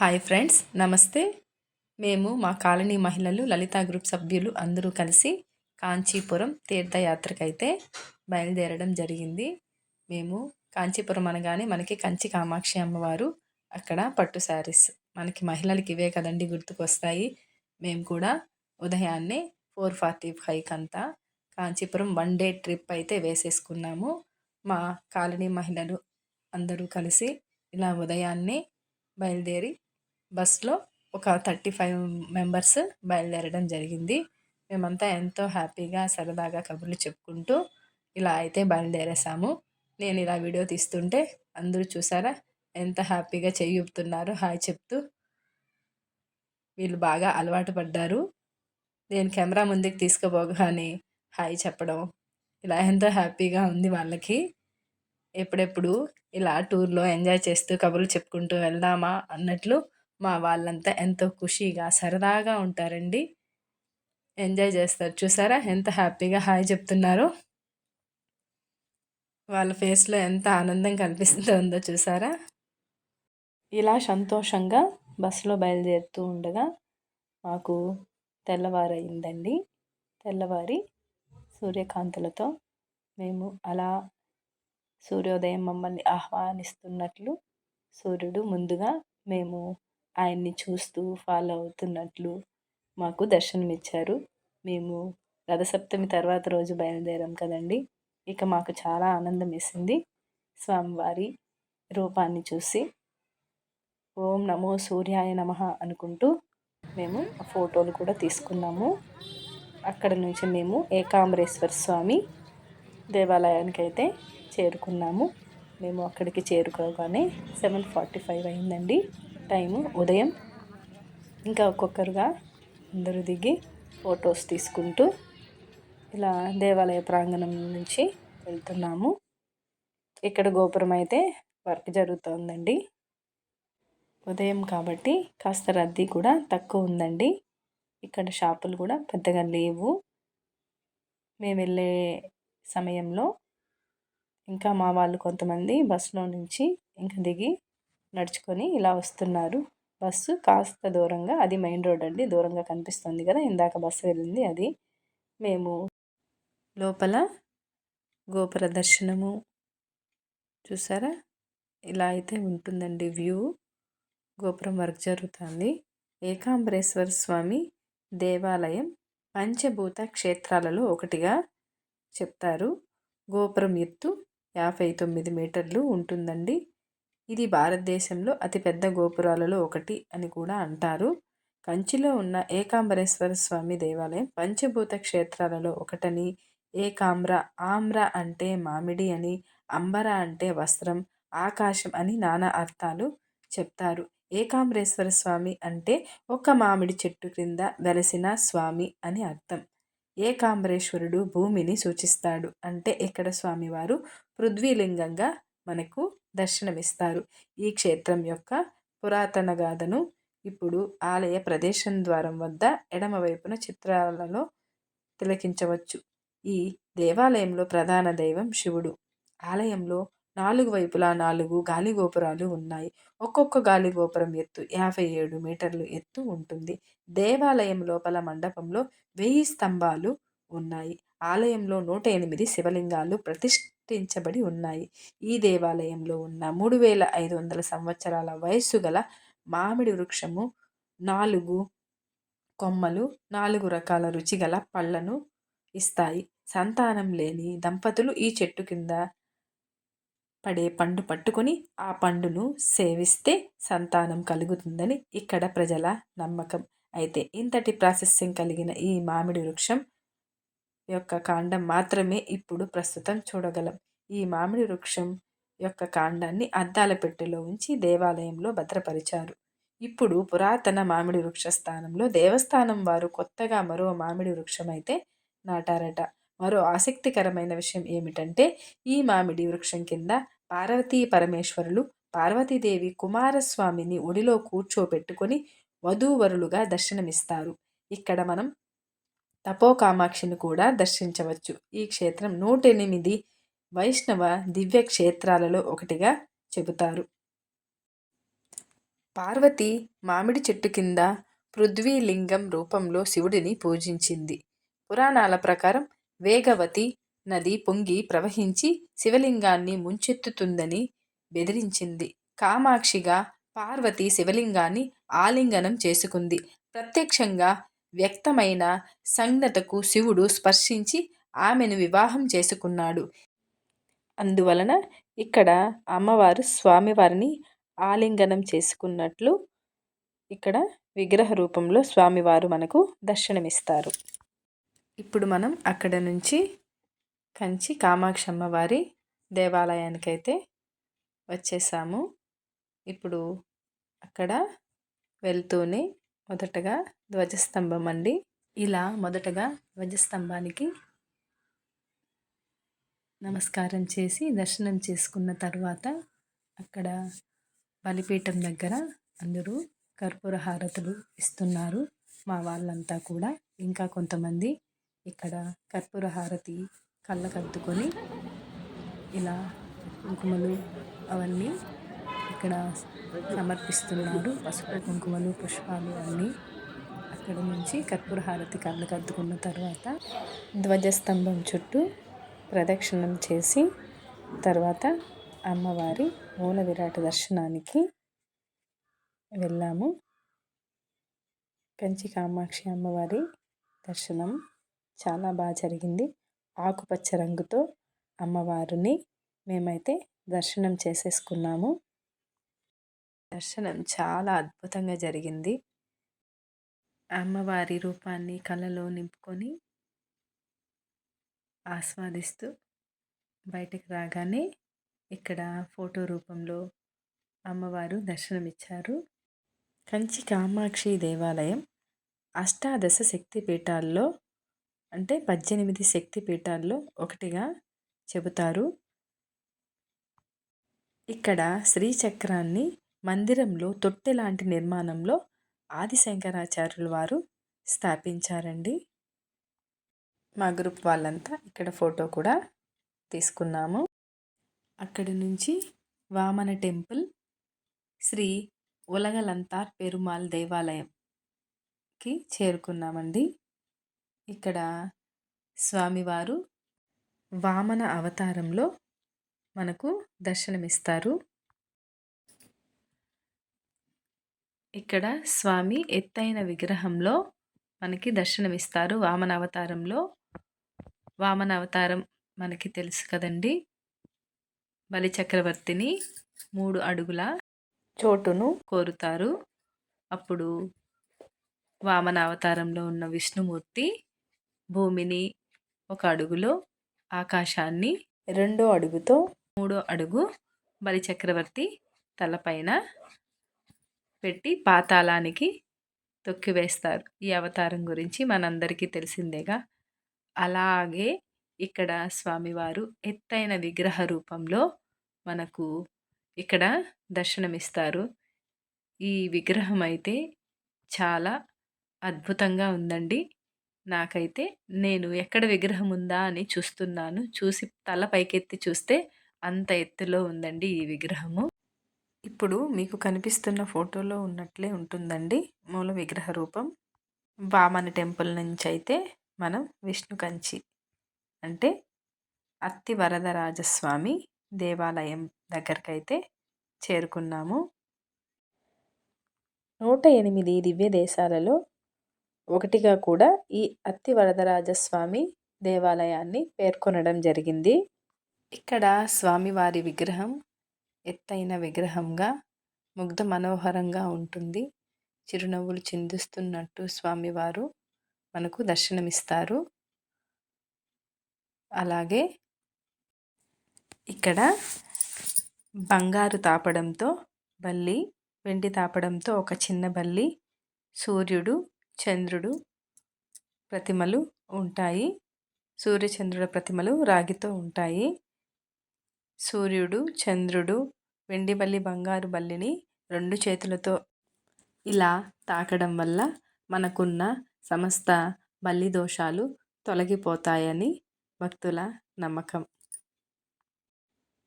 Hi friends నమస్తే. మేము మా కాలనీ మహిళలు లలిత గ్రూప్ సభ్యులు అందరూ కలిసి కాంచీపురం తీర్థయాత్రకైతే బయలుదేరడం జరిగింది. మేము కాంచీపురం అనగానే మనకి కంచి కామాక్షి అమ్మవారు అక్కడ పట్టు శారీస్ మనకి మహిళలకి ఇవే కదండి గుర్తుకొస్తాయి. మేము కూడా ఉదయాన్నే ఫోర్ ఫార్టీ ఫైవ్కి అంతా కాంచీపురం వన్ డే ట్రిప్ అయితే వేసేసుకున్నాము. మా కాలనీ మహిళలు అందరూ కలిసి ఇలా ఉదయాన్నే బయలుదేరి బస్లో ఒక థర్టీ ఫైవ్ మెంబర్స్ బయలుదేరడం జరిగింది. మేమంతా ఎంతో హ్యాపీగా సరదాగా కబుర్లు చెప్పుకుంటూ ఇలా అయితే బయలుదేరేసాము. నేను ఇలా వీడియో తీస్తుంటే అందరూ చూసారా? ఎంత హ్యాపీగా చెయ్యుపుతున్నారు హాయ్ చెప్తూ వీళ్ళు బాగా అలవాటు పడ్డారు. నేను కెమెరా ముందుకు తీసుకుపోగానే హాయ్ చెప్పడం ఇలా ఎంతో హ్యాపీగా ఉంది వాళ్ళకి. ఎప్పుడెప్పుడు ఇలా టూర్లో ఎంజాయ్ చేస్తూ కబుర్లు చెప్పుకుంటూ వెళ్దామా అన్నట్లు మా వాళ్ళంతా ఎంతో ఖుషీగా సరదాగా ఉంటారండి. ఎంజాయ్ చేస్తారు. చూసారా ఎంత హ్యాపీగా హాయ్ చెప్తున్నారో. వాళ్ళ ఫేస్లో ఎంత ఆనందం కనిపిస్తుందో చూసారా. ఇలా సంతోషంగా బస్సులో బయలుదేరుతూ ఉండగా మాకు తెల్లవారైందండి. తెల్లవారి సూర్యకాంతులతో మేము అలా సూర్యోదయం మమ్మల్ని ఆహ్వానిస్తున్నట్లు సూర్యుడు ముందుగా మేము ఆయన్ని చూస్తూ ఫాలో అవుతున్నట్లు మాకు దర్శనమిచ్చారు. మేము రథసప్తమి తర్వాత రోజు బయలుదేరాం కదండి. ఇక మాకు చాలా ఆనందం వేసింది. స్వామివారి రూపాన్ని చూసి ఓం నమో సూర్యాయ నమ అనుకుంటూ మేము ఫోటోలు కూడా తీసుకున్నాము. అక్కడ నుంచి మేము ఏకాంబరేశ్వర స్వామి దేవాలయానికి అయితే చేరుకున్నాము. మేము అక్కడికి చేరుకోగానే సెవెన్ ఫార్టీ ఫైవ్ అయిందండి. టైము ఉదయం ఇంకా ఒక్కొక్కరుగా అందరూ దిగి ఫొటోస్ తీసుకుంటూ ఇలా దేవాలయ ప్రాంగణం నుంచి వెళ్తున్నాము. ఇక్కడ గోపురం అయితే వర్క్ జరుగుతోందండి. ఉదయం కాబట్టి కాస్త రద్దీ కూడా తక్కువ ఉందండి. ఇక్కడ షాపులు కూడా పెద్దగా లేవు. మేము వెళ్ళే సమయంలో ఇంకా మా వాళ్ళు కొంతమంది బస్సులో నుంచి ఇంకా దిగి నడుచుకొని ఇలా వస్తున్నారు. బస్సు కాస్త దూరంగా అది మెయిన్ రోడ్ అండి దూరంగా కనిపిస్తుంది కదా ఇందాక బస్సు వెళ్ళింది అది. మేము లోపల గోపుర దర్శనము చూసారా? ఇలా అయితే ఉంటుందండి వ్యూ. గోపురం వర్క్ జరుగుతుంది. ఏకాంబరేశ్వర స్వామి దేవాలయం పంచభూత క్షేత్రాలలో ఒకటిగా చెప్తారు. గోపురం ఎత్తు యాభై తొమ్మిది మీటర్లు ఉంటుందండి. ఇది భారతదేశంలో అతిపెద్ద గోపురాలలో ఒకటి అని కూడా అంటారు. కంచిలో ఉన్న ఏకాంబరేశ్వర స్వామి దేవాలయం పంచభూత క్షేత్రాలలో ఒకటని ఏకాంబ్ర ఆమ్ర అంటే మామిడి అని అంబర అంటే వస్త్రం ఆకాశం అని నానా అర్థాలు చెప్తారు. ఏకాంబరేశ్వర స్వామి అంటే ఒక మామిడి చెట్టు క్రింద వెలసిన స్వామి అని అర్థం. ఏకాంబరేశ్వరుడు భూమిని సూచిస్తాడు. అంటే ఇక్కడ స్వామివారు? పృథ్వీలింగంగా మనకు దర్శనమిస్తారు. ఈ క్షేత్రం యొక్క పురాతన గాథను ఇప్పుడు ఆలయ ప్రదేశం ద్వారం వద్ద ఎడమవైపున చిత్రాలలో తిలకించవచ్చు. ఈ దేవాలయంలో ప్రధాన దైవం శివుడు. ఆలయంలో నాలుగు వైపులా నాలుగు గాలిగోపురాలు ఉన్నాయి. ఒక్కొక్క గాలిగోపురం ఎత్తు యాభై ఏడు మీటర్లు ఎత్తు ఉంటుంది. దేవాలయం లోపల మండపంలో వెయ్యి స్తంభాలు ఉన్నాయి. ఆలయంలో నూట ఎనిమిది శివలింగాలు కట్టించబడి ఉన్నాయి. ఈ దేవాలయంలో ఉన్న మూడు వేల ఐదు వందల సంవత్సరాల వయస్సు గల మామిడి వృక్షము నాలుగు కొమ్మలు నాలుగు రకాల రుచిగల పళ్ళను ఇస్తాయి. సంతానం లేని దంపతులు ఈ చెట్టు కింద పడే పండు పట్టుకొని ఆ పండును సేవిస్తే సంతానం కలుగుతుందని ఇక్కడ ప్రజల నమ్మకం. అయితే ఇంతటి ప్రాశస్యం కలిగిన ఈ మామిడి వృక్షం యొక్క కాండం మాత్రమే ఇప్పుడు ప్రస్తుతం చూడగలం. ఈ మామిడి వృక్షం యొక్క కాండాన్ని అద్దాల పెట్టెలో ఉంచి దేవాలయంలో భద్రపరిచారు. ఇప్పుడు పురాతన మామిడి వృక్ష స్థానంలో దేవస్థానం వారు కొత్తగా మరో మామిడి వృక్షం అయితే నాటారట. మరో ఆసక్తికరమైన విషయం ఏమిటంటే ఈ మామిడి వృక్షం కింద పార్వతీ పరమేశ్వరులు పార్వతీదేవి కుమారస్వామిని ఒడిలో కూర్చోబెట్టుకొని వధూవరులుగా దర్శనమిస్తారు. ఇక్కడ మనం తపోకామాక్షిని కూడా దర్శించవచ్చు ఈ క్షేత్రం నూట ఎనిమిది వైష్ణవ దివ్య క్షేత్రాలలో ఒకటిగా చెబుతారు పార్వతి మామిడి చెట్టు కింద పృథ్వీలింగం రూపంలో శివుడిని పూజించింది. పురాణాల ప్రకారం వేగవతి నది పొంగి ప్రవహించి శివలింగాన్ని ముంచెత్తుతుందని బెదిరించింది. కామాక్షిగా పార్వతి శివలింగాన్ని ఆలింగనం చేసుకుంది. ప్రత్యక్షంగా వ్యక్తమైన సంజ్ఞతకు శివుడు స్పర్శించి ఆమెను వివాహం చేసుకున్నాడు. అందువలన ఇక్కడ అమ్మవారు స్వామివారిని ఆలింగనం చేసుకున్నట్లు ఇక్కడ విగ్రహ రూపంలో స్వామివారు మనకు దర్శనమిస్తారు. ఇప్పుడు మనం అక్కడ నుంచి కంచి కామాక్షి అమ్మవారి దేవాలయానికైతే వచ్చేసాము. ఇప్పుడు అక్కడ వెళ్తూనే మొదటగా ధ్వజస్తంభం అండి. ఇలా మొదటగా ధ్వజస్తంభానికి నమస్కారం చేసి దర్శనం చేసుకున్న తర్వాత అక్కడ బలిపీఠం దగ్గర అందరూ కర్పూర హారతులు ఇస్తున్నారు మా వాళ్ళంతా కూడా ఇంకా కొంతమంది ఇక్కడ కర్పూర హారతి కళ్ళకద్దుకొని ఇలా కుంకుమలు అవన్నీ ఇక్కడ సమర్పిస్తున్నారు. పసుపు కుంకుమలు పుష్పాలు అన్నీ అక్కడ నుంచి కర్పూర హారతి కళ్ళకద్దుకున్న తర్వాత ధ్వజస్తంభం చుట్టూ ప్రదక్షిణం చేసి తర్వాత అమ్మవారి మూల విరాట దర్శనానికి వెళ్ళాము. కంచి కామాక్షి అమ్మవారి దర్శనం చాలా బాగా జరిగింది. ఆకుపచ్చ రంగుతో అమ్మవారిని మేమైతే దర్శనం చేసేసుకున్నాము. దర్శనం చాలా అద్భుతంగా జరిగింది. అమ్మవారి రూపాన్ని కళ్ళలో నింపుకొని ఆస్వాదిస్తూ బయటకు రాగానే ఇక్కడ ఫోటో రూపంలో అమ్మవారు దర్శనమిచ్చారు. కంచి కామాక్షి దేవాలయం అష్టాదశ శక్తి పీఠాల్లో అంటే పద్దెనిమిది శక్తి పీఠాల్లో ఒకటిగా చెబుతారు. ఇక్కడ శ్రీచక్రాన్ని మందిరంలో తొట్టె లాంటి నిర్మాణంలో ఆదిశంకరాచార్యుల వారు స్థాపించారండి. మా గ్రూప్ వాళ్ళంతా ఇక్కడ ఫోటో కూడా తీసుకున్నాము. అక్కడి నుంచి వామన టెంపుల్ శ్రీ ఉలగలంతార్ పెరుమాల్ దేవాలయంకి చేరుకున్నామండి. ఇక్కడ స్వామివారు వామన అవతారంలో మనకు దర్శనమిస్తారు. ఇక్కడ స్వామి ఎత్తైన విగ్రహంలో మనకి దర్శనమిస్తారు. వామన అవతారంలో వామన అవతారం మనకి తెలుసు కదండి. బలిచక్రవర్తిని మూడు అడుగుల చోటును కోరుతారు. అప్పుడు వామన అవతారంలో ఉన్న విష్ణుమూర్తి భూమిని ఒక అడుగులో ఆకాశాన్ని రెండో అడుగుతో మూడో అడుగు బలిచక్రవర్తి తలపైన పెట్టి పాతాళానికి తొక్కివేస్తారు ఈ అవతారం గురించి మనందరికీ తెలిసిందేగా. అలాగే ఇక్కడ స్వామివారు ఎత్తైన విగ్రహ రూపంలో మనకు ఇక్కడ దర్శనమిస్తారు. ఈ విగ్రహం అయితే చాలా అద్భుతంగా ఉందండి. నాకైతే నేను ఎక్కడ విగ్రహం ఉందా అని చూస్తున్నాను. చూసి తల పైకెత్తి చూస్తే అంత ఎత్తులో ఉందండి ఈ విగ్రహము. ఇప్పుడు మీకు కనిపిస్తున్న ఫోటోలో ఉన్నట్లే ఉంటుందండి మూల విగ్రహ రూపం. వామన టెంపుల్ నుంచి అయితే మనం విష్ణు కంచి అంటే అత్తి వరదరాజస్వామి దేవాలయం దగ్గరకైతే చేరుకున్నాము. నూట ఎనిమిది దివ్య దేశాలలో ఒకటిగా కూడా ఈ అత్తి వరదరాజస్వామి దేవాలయాన్ని పేర్కొనడం జరిగింది. ఇక్కడ స్వామివారి విగ్రహం ఎత్తైన విగ్రహంగా ముగ్ధ మనోహరంగా ఉంటుంది. చిరునవ్వులు చిందిస్తున్నట్టు స్వామివారు మనకు దర్శనమిస్తారు. అలాగే ఇక్కడ బంగారు తాపడంతో బల్లి వెండి తాపడంతో ఒక చిన్న బల్లి సూర్యుడు చంద్రుడు ప్రతిమలు ఉంటాయి. సూర్యచంద్రుల ప్రతిమలు రాగితో ఉంటాయి. సూర్యుడు చంద్రుడు వెండి బల్లి బంగారు బల్లిని రెండు చేతులతో ఇలా తాకడం వల్ల మనకున్న సమస్త బల్లి దోషాలు తొలగిపోతాయని భక్తుల నమ్మకం.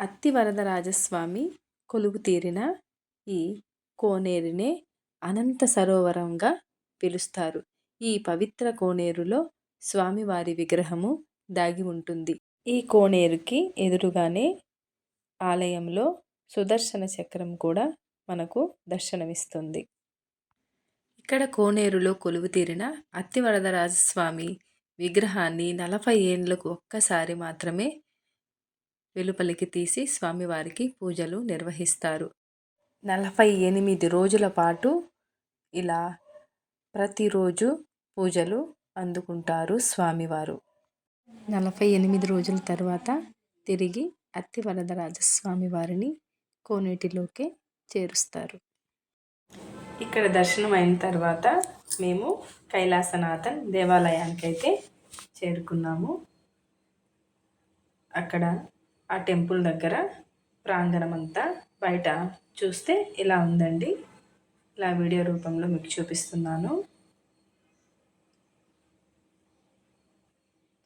అత్తి వరదరాజస్వామి కొలువు తీరిన ఈ కోనేరునే అనంత సరోవరంగా పిలుస్తారు. ఈ పవిత్ర కోనేరులో స్వామివారి విగ్రహము దాగి ఉంటుంది. ఈ కోనేరుకి ఎదురుగానే ఆలయంలో సుదర్శన చక్రం కూడా మనకు దర్శనమిస్తుంది. ఇక్కడ కోనేరులో కొలువు తీరిన అత్తివరదరాజస్వామి విగ్రహాన్ని నలభై ఏండ్లకు ఒక్కసారి మాత్రమే వెలుపలికి తీసి స్వామివారికి పూజలు నిర్వహిస్తారు. నలభై ఎనిమిది రోజుల పాటు ఇలా ప్రతిరోజు పూజలు అందుకుంటారు స్వామివారు. నలభై ఎనిమిది రోజుల తర్వాత తిరిగి అత్తి వరదరాజస్వామి వారిని కోనేటిలోకి చేరుస్తారు. ఇక్కడ దర్శనం అయిన తర్వాత మేము కైలాసనాథన్ దేవాలయానికి అయితే చేరుకున్నాము. అక్కడ ఆ టెంపుల్ దగ్గర ప్రాంగణం అంతా బయట చూస్తే ఇలా ఉందండి. ఇలా వీడియో రూపంలో మీకు చూపిస్తున్నాను.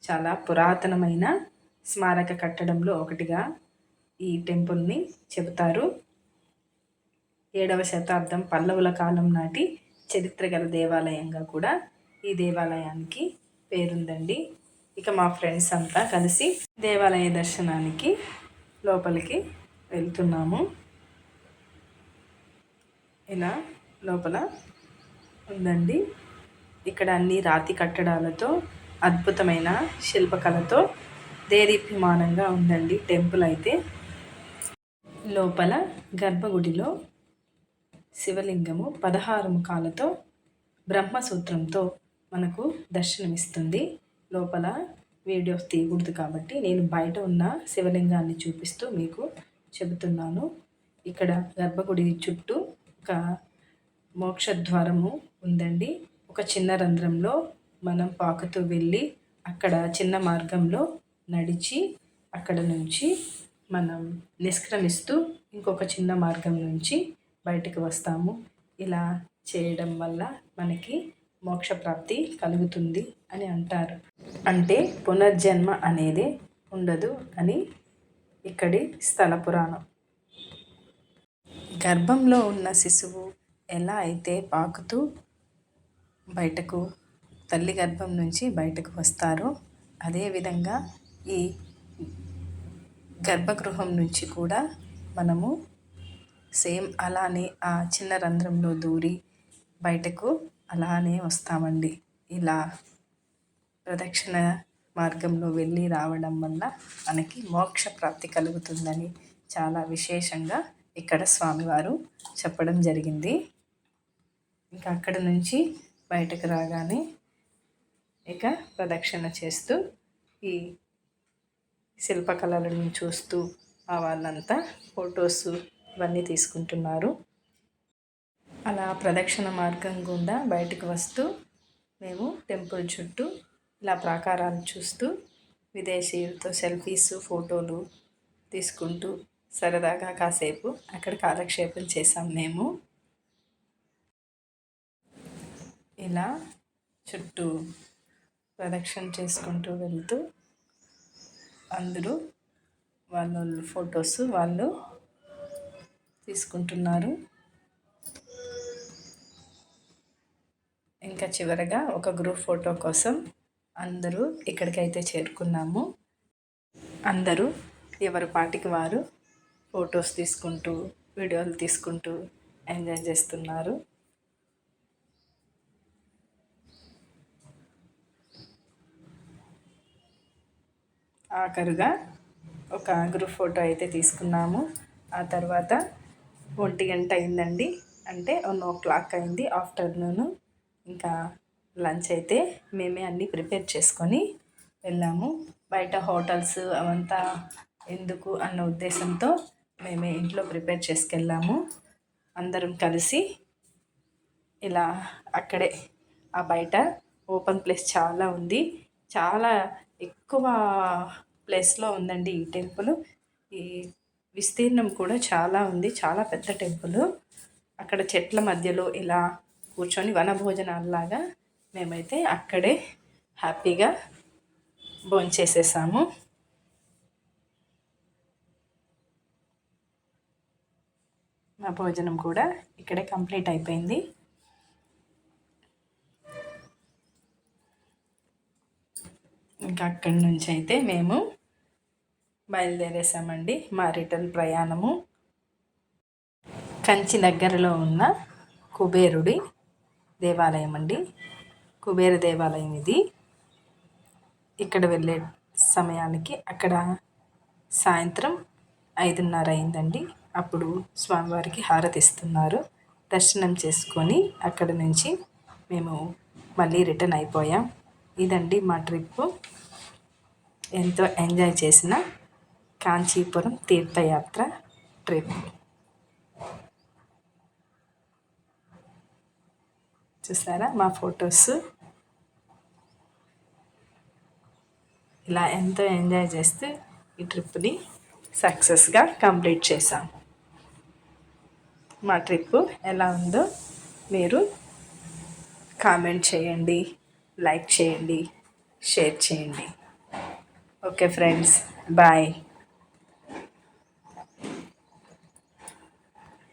చాలా పురాతనమైన స్మారక కట్టడంలో ఒకటిగా ఈ టెంపుల్ని చెబుతారు. ఏడవ శతాబ్దం పల్లవుల కాలం నాటి చరిత్ర గల దేవాలయంగా కూడా ఈ దేవాలయానికి పేరుందండి. ఇక మా ఫ్రెండ్స్ అంతా కలిసి దేవాలయ దర్శనానికి లోపలికి వెళ్తున్నాము. ఇలా లోపల ఉందండి. ఇక్కడ అన్ని రాతి కట్టడాలతో అద్భుతమైన శిల్పకళతో దేదీప్యమానంగా ఉందండి టెంపుల్ అయితే. లోపల గర్భగుడిలో శివలింగము పదహారు ముఖాలతో బ్రహ్మసూత్రంతో మనకు దర్శనమిస్తుంది. లోపల వీడియోస్ తీయకూడదు కాబట్టి నేను బయట ఉన్న శివలింగాన్ని చూపిస్తూ మీకు చెబుతున్నాను. ఇక్కడ గర్భగుడి చుట్టూ ఒక మోక్షద్వారము ఉందండి. ఒక చిన్న రంధ్రంలో మనం పాకుతూ వెళ్ళి అక్కడ చిన్న మార్గంలో నడిచి అక్కడ నుంచి మనం నిష్క్రమిస్తూ ఇంకొక చిన్న మార్గం నుంచి బయటకు వస్తాము. ఇలా చేయడం వల్ల మనకి మోక్షప్రాప్తి కలుగుతుంది అని అంటారు. అంటే పునర్జన్మ అనేది ఉండదు అని ఇక్కడి స్థల పురాణం. గర్భంలో ఉన్న శిశువు ఎలా అయితే పాకుతూ బయటకు తల్లి గర్భం నుంచి బయటకు వస్తారో అదేవిధంగా ఈ గర్భగృహం నుంచి కూడా మనము సేమ్ అలానే ఆ చిన్న రంధ్రంలో దూరి బయటకు అలానే వస్తామండి. ఇలా ప్రదక్షిణ మార్గంలో వెళ్ళి రావడం వల్ల మనకి మోక్ష ప్రాప్తి కలుగుతుందని చాలా విశేషంగా ఇక్కడ స్వామివారు చెప్పడం జరిగింది. ఇంకా అక్కడ నుంచి బయటకు రాగానే ఇక ప్రదక్షిణ చేస్తూ ఈ శిల్పకళలను చూస్తూ ఆ వాళ్ళంతా ఫొటోస్ ఇవన్నీ తీసుకుంటున్నారు. అలా ప్రదక్షిణ మార్గం గుండా బయటకు వస్తూ మేము టెంపుల్ చుట్టూ ఇలా ప్రాకారాలు చూస్తూ విదేశీయులతో సెల్ఫీస్ ఫోటోలు తీసుకుంటూ సరదాగా కాసేపు అక్కడ కాలక్షేపం చేసాం మేము. ఇలా చుట్టూ ప్రదక్షిణ చేసుకుంటూ వెళ్తూ అందరూ వాళ్ళ ఫొటోస్ వాళ్ళు తీసుకుంటున్నారు. ఇంకా చివరగా ఒక గ్రూప్ ఫోటో కోసం అందరూ ఇక్కడికైతే చేరుకున్నాము. అందరూ ఎవరి పాటికి వారు ఫొటోస్ తీసుకుంటూ వీడియోలు తీసుకుంటూ ఎంజాయ్ చేస్తున్నారు. ఆఖరుగా ఒక గ్రూప్ ఫోటో అయితే తీసుకున్నాము. ఆ తర్వాత ఒంటి గంట అయిందండి. అంటే వన్ ఓ క్లాక్ అయింది ఆఫ్టర్నూన్. ఇంకా లంచ్ అయితే మేమే అన్నీ ప్రిపేర్ చేసుకొని వెళ్ళాము. బయట హోటల్స్ అవంతా ఎందుకు అన్న ఉద్దేశంతో మేమే ఇంట్లో ప్రిపేర్ చేసుకెళ్ళాము. అందరం కలిసి ఇలా అక్కడే ఆ బయట ఓపెన్ ప్లేస్ చాలా ఉంది. చాలా ఎక్కువ ప్లేస్లో ఉందండి ఈ టెంపుల్. ఈ విస్తీర్ణం కూడా చాలా ఉంది. చాలా పెద్ద టెంపుల్. అక్కడ చెట్ల మధ్యలో ఇలా కూర్చొని వనభోజనాలలాగా మేమైతే అక్కడే హ్యాపీగా భోంచేసేసాము. మా భోజనం కూడా ఇక్కడే కంప్లీట్ అయిపోయింది. ఇంకా అక్కడి నుంచి అయితే మేము బయలుదేరేసామండి మా రిటర్న్ ప్రయాణము. కంచి దగ్గరలో ఉన్న కుబేరుడి దేవాలయం అండి. కుబేర దేవాలయం ఇది. ఇక్కడ వెళ్ళే సమయానికి అక్కడ సాయంత్రం ఐదున్నర అయిందండి. అప్పుడు స్వామివారికి హారతి ఇస్తున్నారు. దర్శనం చేసుకొని అక్కడ నుంచి మేము మళ్ళీ రిటర్న్ అయిపోయాం. ఇదండి మా ట్రిప్పు ఎంతో ఎంజాయ్ చేసిన కాంచీపురం తీర్థయాత్ర ట్రిప్. చూసారా మా ఫొటోస్? ఇలా ఎంతో ఎంజాయ్ చేస్తూ ఈ ట్రిప్ని సక్సెస్గా కంప్లీట్ చేశాం. మా ట్రిప్ ఎలా ఉందో మీరు కామెంట్ చేయండి. లైక్ చేయండి షేర్ చేయండి. Okay friends bye.